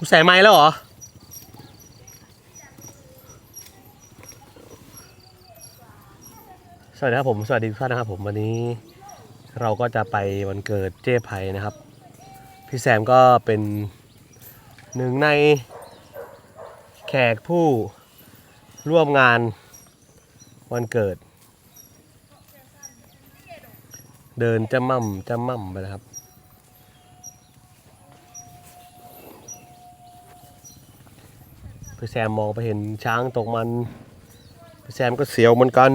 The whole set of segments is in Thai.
กูใส่ไม้แล้วเหรอ สวัสดีครับผม สวัสดีทุกท่านนะครับผมวันนี้เราก็จะไปวันเกิดเจ้ไพนะครับ พี่แซมก็เป็นหนึ่งในแขกผู้ร่วมงานวันเกิด เดินจะมั่มจะมั่มไปนะครับ พี่แซมมองไปเห็นช้างตกมันพี่แซมก็เสียวเหมือนกัน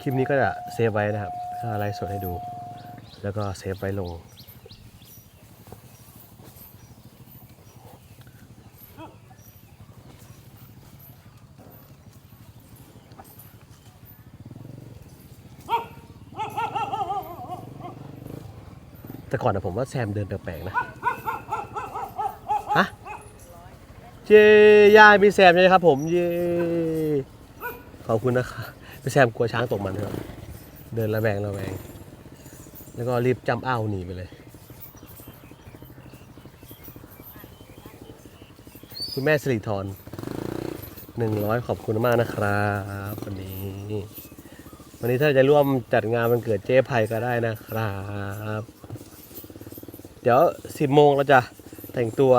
คลิปนี้ก็จะเซฟไว้นะครับถ้าไลฟ์สดให้ดู แล้วก็เซฟไว้ลง แต่ก่อนนะผมว่าแซมเดินแปลกๆนะ ฮะ เย้ยายมีแซมใช่ไหมครับผม เย้ ขอบคุณนะครับพี่แซมกลัวช้างตกมันครับ เดินระแวงระแวง แล้วก็รีบจำอ้าวหนีไปเลย คุณแม่สิริธรหนึ่งร้อยขอบคุณมากนะครับวันนี้ วันนี้ถ้าจะร่วมจัดงานวันเกิดเจ๊ไพก็ได้นะครับ เดี๋ยวสิบโมงเราจะแต่งตัว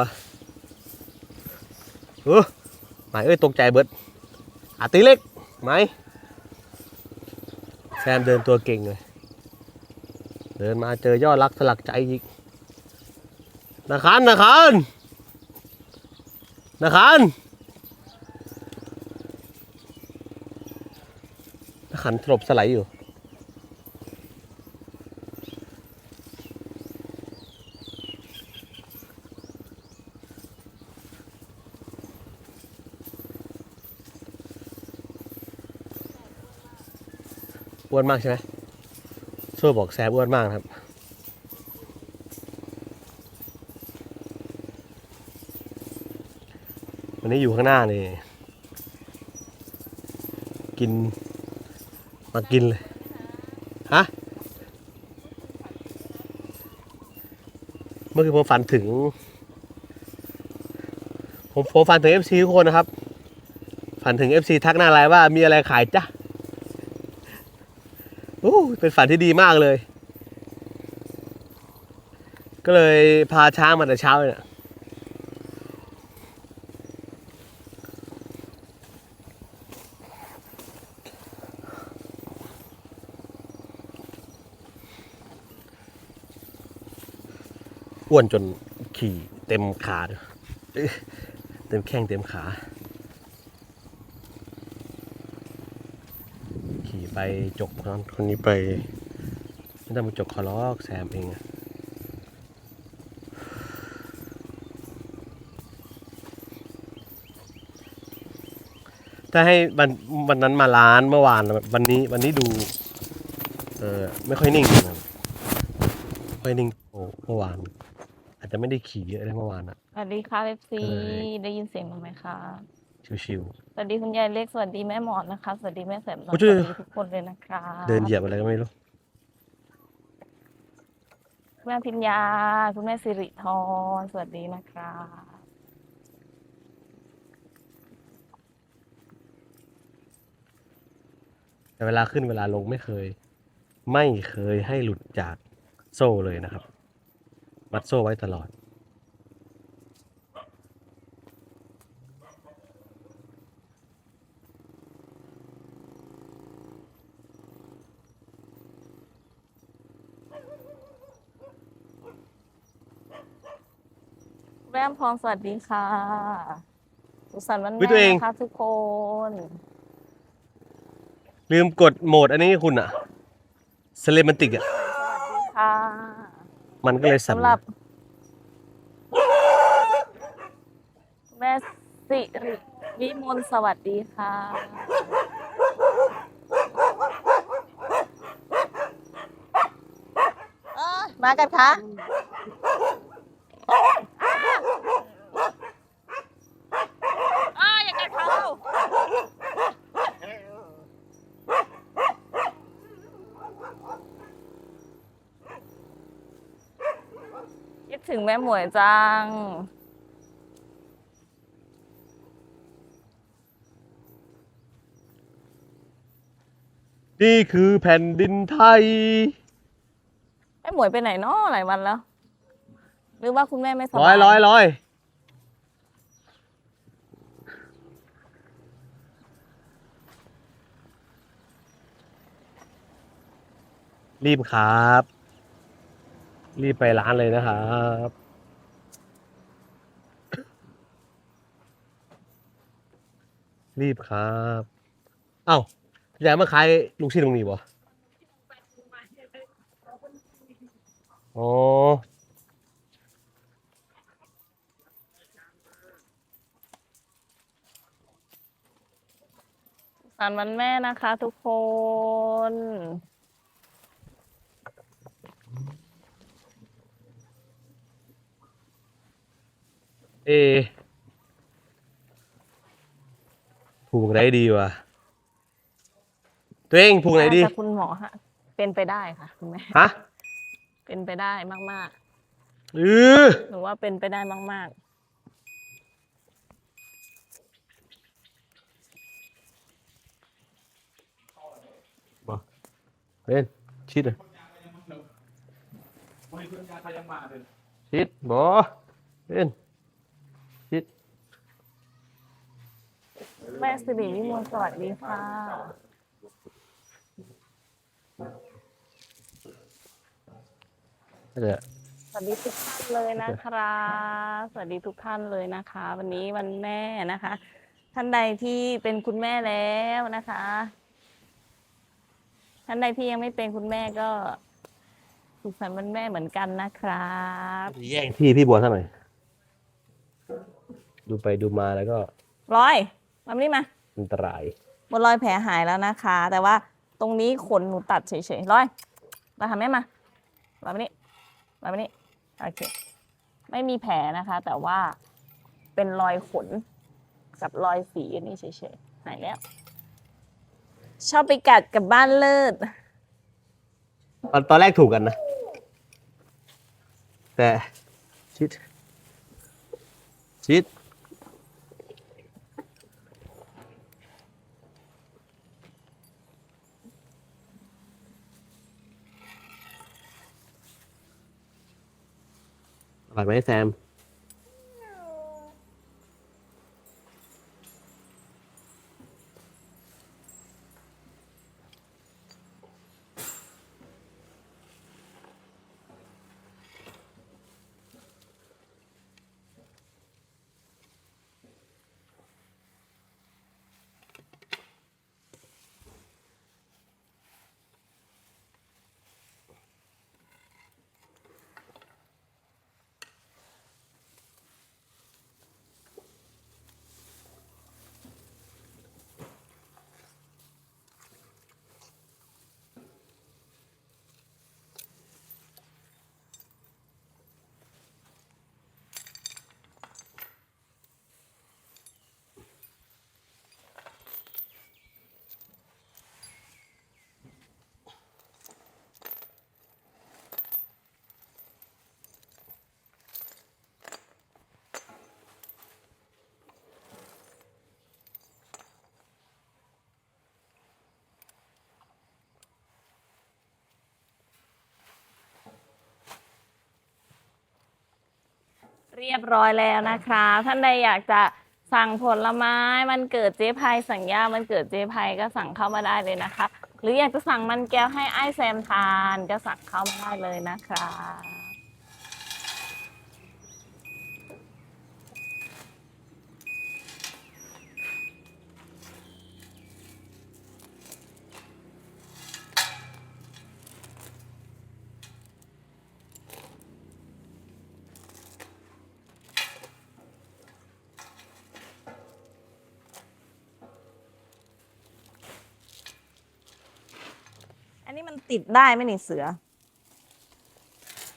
เออหมายเอ้ยตกใจเบิดอาตีเล็กไหมแซมเดินตัวเก่งเลย เดินมาเจอยอดรักสลักใจอีกนาคานนาคานนาคานนาคานสลบสไลด์อยู่ อ้วนมากใช่ไหมโซ่บอกแซมอ้วนมากครับวันนี้อยู่ข้างหน้านี่ กิน มากินเลย ฮะ เมื่อคืนผมฝันถึง ผมผมฝันถึง FC ทุกคนนะครับ ฝันถึง FC ทักหน้าไลน์ว่ามีอะไรขายจ้ะ โอ้เป็นฝันที่ดีมากเลย ก็เลยพาช้างมาแต่เช้าเลยนี่ยอ้วนจนขี่เต็มขาเลยเต็มแข้งเต็มขา ขี่ไปจก คนคนนี้ไปไม่ต้องมาจกคอลอกแซมเองอะถ้าให้วันวันนั้นมาร้านเมื่อวานวันนี้วันนี้ดู เออไม่ค่อยนิ่งนะครับไม่ค่อยนิ่งโอ้เมื่อวาน อาจจะไม่ได้ขี่เยอะเลยเมื่อวานอะสวัสดีค่ะเอฟซีเอ่ยได้ยินเสียงบ้างไหมคะ ชิวสวัสดีคุณยายเล็กสวัสดีแม่หมอนนะคะ สวัสดีแม่แสมน้องโอ้สยวัสดีทุกคนเลยนะคะๆเดินเหยียบอะไรก็ไม่รู้แม่พิญญาคุณแม่สิริธรสวัสดีนะคะแต่เวลาขึ้นเวลาลงไม่เคย ไม่เคยให้หลุดจากโซ่เลยนะครับ มัดโซ่ไว้ตลอด แม่อำพรสวัสดีค่ะสุขสันต์วันอุ๊ยตัวแม่เองนะคะทุกคน ลืมกดโหมดอันนี้ให้คุณอะเซเลมันติกอะสวัสดีค่ะ มันก็เลยสั่นสำหรับ แม่สิริวิมลสวัสดีค่ะ มากันคะ ถึงแม่หมวยจัง นี่คือแผ่นดินไทย แม่หมวยไปไหนเนาะหลายวันแล้ว หรือว่าคุณแม่ไม่สบายร้อยร้อยร้อยรีบครับ รีบไปร้านเลยนะครับรีบครับเอ้าอยากมาขายลูกชิ้นตรงนี้บ่อ๋อสานวันแม่นะคะทุกคน เอผูกไหนดีวะตัวเองผูกไหนดีแต่คุณหมอฮะ เป็นไปได้ค่ะคุณแม่ ฮะเป็นไปได้มากเออๆ หนูว่าเป็นไปได้มากเล่นชิดเลยชิดบอเล่นชิด ๆ แม่ สิริวิมลสวัสดีค่ะนั่นแหละสวัสดีทุกท่านเลยนะคะสวัสดีทุกท่านเลยนะคะ วันนี้วันแม่นะคะ ท่านใดที่เป็นคุณแม่แล้วนะคะ ท่านใดที่ยังไม่เป็นคุณแม่ก็สุขสันต์วันแม่เหมือนกันนะครับแย่งที่พี่บัวท่าหน่อยดูไปดูมาแล้วก็ร้อย มานี่มาอันตรายบนรอยแผลหายแล้วนะคะ แต่ว่าตรงนี้ขนหนูตัดเฉยๆร้อยมาทำแม่มามามานี่มามานี่โอเคไม่มีแผลนะคะ แต่ว่าเป็นรอยขนกับรอยสีอันนี้เฉยๆหายแล้วชอบไปกัดกับบ้านเลิศตอนตอนแรกถูกกันนะ แต่ชิดชิด อร่อยไหมแซม เรียบร้อยแล้วนะคะ ท่านใดอยากจะสั่งผลไม้มันเกิดเจ๊ภัยสั่งยามันเกิดเจ๊ภัยก็สั่งเข้ามาได้เลยนะคะ หรืออยากจะสั่งมันแก้วให้ไอ้ายแซมทานก็สั่งเข้ามาได้เลยนะคะ นนี้มันติดได้ไหมนี่เสือ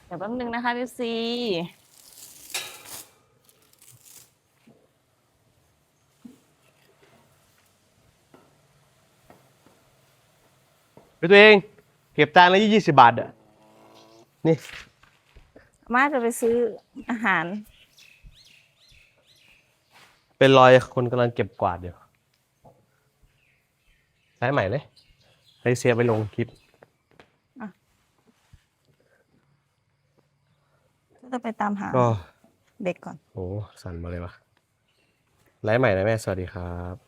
เดี๋ยวแป๊บนึงนะคะพี่ซีไปตัวเอง เก็บตังค์แล้วยี่สิบบาทอะ นี่อาม่าจะไปซื้ออาหาร เป็นรอยคนกำลังเก็บกวาดอยู่ใช้ใหม่เลยให้เสียไปลงคลิป จะไปตามหาก็เด็กก่อนโหสั่นมาเลยวะไลฟ์ใหม่นะแม่ สวัสดีครับ